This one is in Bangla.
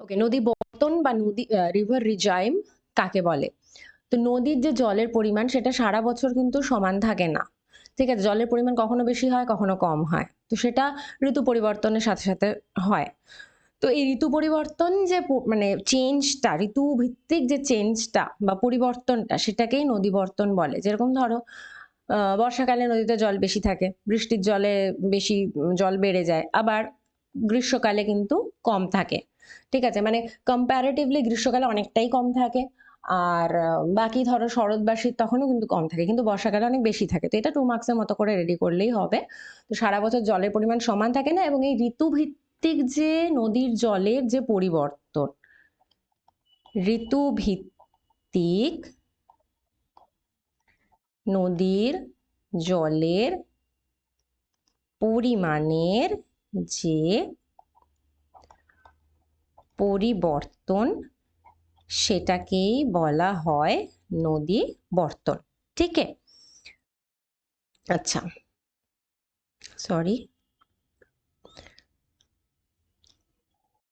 ওকে নদী বর্তন বা নদী রিভার রিজাইম কাকে বলে? তো নদীর যে জলের পরিমাণ, সেটা সারা বছর কিন্তু সমান থাকে না। ঠিক আছে, জলের পরিমাণ কখনো বেশি হয়, কখনো কম হয়। তো সেটা ঋতু পরিবর্তনের সাথে সাথে হয়। তো এই ঋতু পরিবর্তন যে মানে চেঞ্জটা ঋতু ভিত্তিক যে চেঞ্জটা বা পরিবর্তনটা, সেটাকেই নদীবর্তন বলে। যেরকম ধরো বর্ষাকালে নদীতে জল বেশি থাকে, বৃষ্টির জলে বেশি জল বেড়ে যায়। আবার গ্রীষ্মকালে কিন্তু কম থাকে। ঠিক আছে? মানে কম্প্যারেটিভলি গ্রীষ্মকালে অনেকটাই কম থাকে। আর বাকি ধরো শরৎ তখনও কিন্তু কম থাকে। কিন্তু বর্ষাকালে অনেক বেশি থাকে। তো এটা টু মার্কসের মতো করে রেডি করলেই হবে। তো সারা বছর জলের পরিমাণ সমান থাকে না এবং এই ঋতুভিত্তিক যে নদীর জলের যে পরিবর্তন, ঋতুভিত্তিক নদীর জলের পরিমাণের যে পরিবর্তন সেটাকেই বলা হয় নদী বর্তন। ঠিক? আচ্ছা। সরি